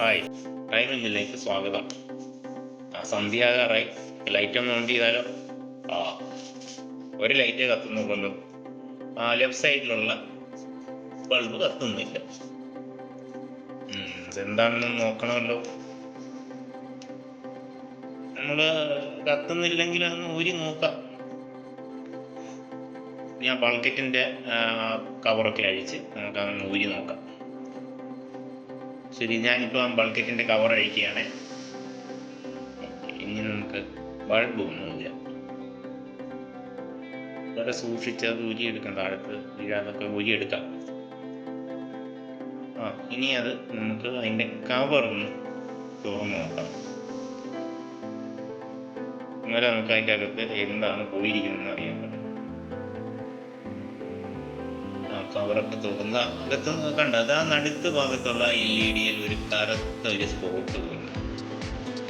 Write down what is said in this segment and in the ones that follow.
Hi time ഹില്ലേക്ക് സ്വാഗതം ആ സന്ധ്യാകാറായി light ഒന്ന് ഓൺ ചെയ്താലോ? ആ. ഒരു ലൈറ്റ് കത്തുന്നു കൊണ്ടു ആ ലെഫ്റ്റ് സൈഡിലുള്ള ബൾബ് കത്തുന്നില്ല. ഇതെന്താണെന്ന് നോക്കണമല്ലോ. നമ്മൾ കത്തുന്നില്ലെങ്കിൽ ഒന്ന് ഊരി നോക്കാം. ഞാൻ ബൾക്കറ്റിന്റെ കവറൊക്കെ അഴിച്ച് നമുക്ക് അതൊന്ന് ഊരി നോക്കാം. ശരി ഞാനിപ്പോൾ ആ ബൾക്കറ്റിന്റെ കവർ അഴിക്കുകയാണ്. ഇനി നമുക്ക് ബൾബ് ഒന്നുമില്ല വളരെ സൂക്ഷിച്ച് അത് ഊരിയെടുക്കാം താഴത്ത് വീഴാതൊക്കെ എടുക്കാം. ആ ഇനി അത് നമുക്ക് അതിന്റെ കവർ ഒന്ന് തുറന്ന് നോക്കാം. എന്നാലും നമുക്ക് അതിന്റെ അകത്ത് എന്താണ് പോയിരിക്കുന്നത് അറിയാൻ ആ കവറൊക്കെ തുറന്ന അകത്ത് കണ്ട? അത് ആ നടുത്ത് ഭാഗത്തുള്ള എൽ ഇ ഡിയിൽ ഒരു കറുത്ത ഒരു സ്പോട്ട് തോന്നുന്നു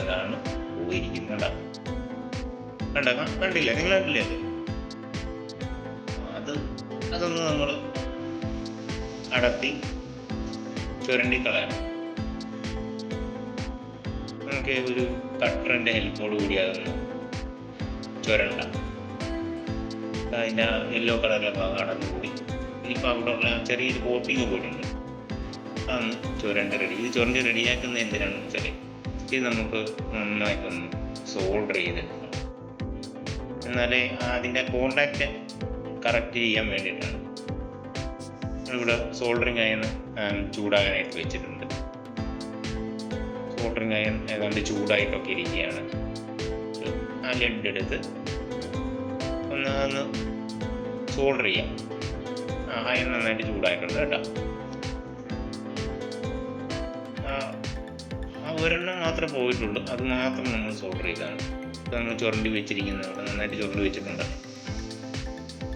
അതാണ് പോയിരിക്കുന്നത്. കണ്ട? കണ്ടില്ല? നിങ്ങൾ കണ്ടില്ലേ അത്? അത് അതൊന്ന് നമ്മൾ അടത്തി ചുരണ്ടി കളയണം നമുക്ക് ഒരു കട്ടറിന്റെ ഹെൽപ്പോട് കൂടി അതൊന്ന് ചുരണ്ട. അതിന്റെ യെല്ലോ കളറിലെ ഭാഗം അടന്നുകൂടി ഇനിയിപ്പോൾ അവിടെ ഉള്ള ചെറിയൊരു കോട്ടിങ് പോയിട്ടുണ്ട്. അതൊന്ന് ചുരണ്ട് റെഡി ഇത് ചുരണ്ട് റെഡിയാക്കുന്ന എന്തിനാണെന്ന് വെച്ചാൽ ഇത് നമുക്ക് നന്നായിട്ടൊന്ന് സോൾഡർ ചെയ്തെടുക്കണം എന്നാലേ അതിന്റെ കോണ്ടാക്റ്റ് കറക്റ്റ് ചെയ്യാൻ വേണ്ടിയിട്ടാണ്. ഇവിടെ സോൾഡറിങ് അയൺ ചൂടാകാനായിട്ട് വെച്ചിട്ടുണ്ട്. സോൾഡറിങ് അയൺ ഏതാണ്ട് ചൂടായിട്ടൊക്കെ ഇരിക്കുകയാണ്. ആ ലെഡ് എടുത്ത് ഒന്ന് സോൾഡർ ചെയ്യാം. അയൺ നന്നായിട്ട് ചൂടായിട്ടുണ്ട് കേട്ടോ. ആ ഒരെണ്ണം മാത്രമേ പോയിട്ടുള്ളൂ. അത് മാത്രം നമ്മൾ സോൾഡർ ചെയ്താണ്. നമ്മൾ ചുരണ്ടി വെച്ചിരിക്കുന്നത് അവിടെ നന്നായിട്ട് ചുരണ്ടി വെച്ചിട്ടുണ്ട്.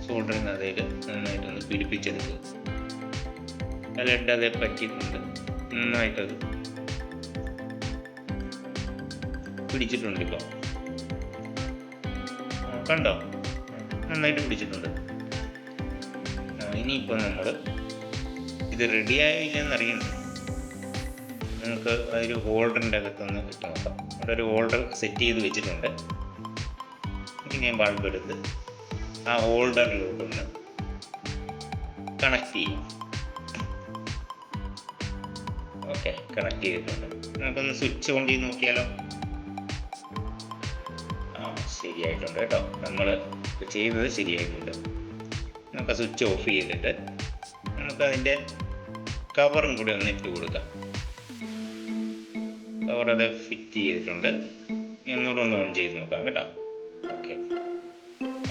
സോൾഡറിന് അതേ നന്നായിട്ടൊന്ന് പിടിപ്പിച്ചെടുക്കുക. ലെഡ് അതേ പറ്റിയിട്ടുണ്ട്. നന്നായിട്ടത് പിടിച്ചിട്ടുണ്ട് ഇപ്പോൾ കണ്ടോ? നന്നായിട്ട് പിടിച്ചിട്ടുണ്ട്. ഇനിയിപ്പോൾ നമ്മൾ ഇത് റെഡിയായോ ഇല്ലെന്ന് നിങ്ങൾക്ക് ഒരു ഹോൾഡറിന്റെ അകത്തൊന്ന് ഇട്ട് നോക്കാം. അവിടെ ഒരു ഹോൾഡർ സെറ്റ് ചെയ്ത് വെച്ചിട്ടുണ്ട്. ഇനി ഞാൻ ബൾബ് എടുത്ത് ആ ഹോൾഡറിലോട്ടൊന്ന് കണക്ട് ചെയ്യും. ഓക്കെ കണക്ട് ചെയ്തിട്ടുണ്ട്. നമുക്കൊന്ന് സ്വിച്ച് ഓൺ ചെയ്ത് നോക്കിയാലോ? ആ ശരിയായിട്ടുണ്ട് കേട്ടോ. നമ്മൾ ചെയ്തത് ശരിയായിട്ടുണ്ട്. നമുക്ക് സ്വിച്ച് ഓഫ് ചെയ്തിട്ട് നമുക്ക് അതിന്റെ കവറും കൂടി ഒന്ന് ഇട്ട് കൊടുക്കാം. കവർ അത് ഫിറ്റ് ചെയ്തിട്ടുണ്ട്. എന്നൂടെ ഒന്ന് ഓൺ ചെയ്ത് നോക്കാം കേട്ടോ. ഓക്കെ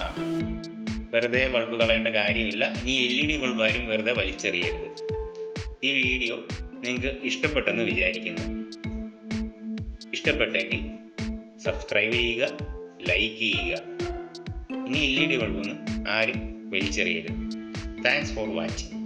ആ. വെറുതെ ബൾബ് കളയേണ്ട കാര്യമില്ല. ഈ എൽ ഇ ഡി ബൾബാരും വെറുതെ വലിച്ചെറിയരുത്. ഈ വീഡിയോ നിങ്ങൾക്ക് ഇഷ്ടപ്പെട്ടെന്ന് വിചാരിക്കുന്നു. ഇഷ്ടപ്പെട്ടെങ്കിൽ സബ്സ്ക്രൈബ് ചെയ്യുക ലൈക്ക് ചെയ്യുക. ഇനി എൽ ഇ ഡി ബൾബൊന്നും ആരും വലിച്ചെറിയരുത്. Thanks for watching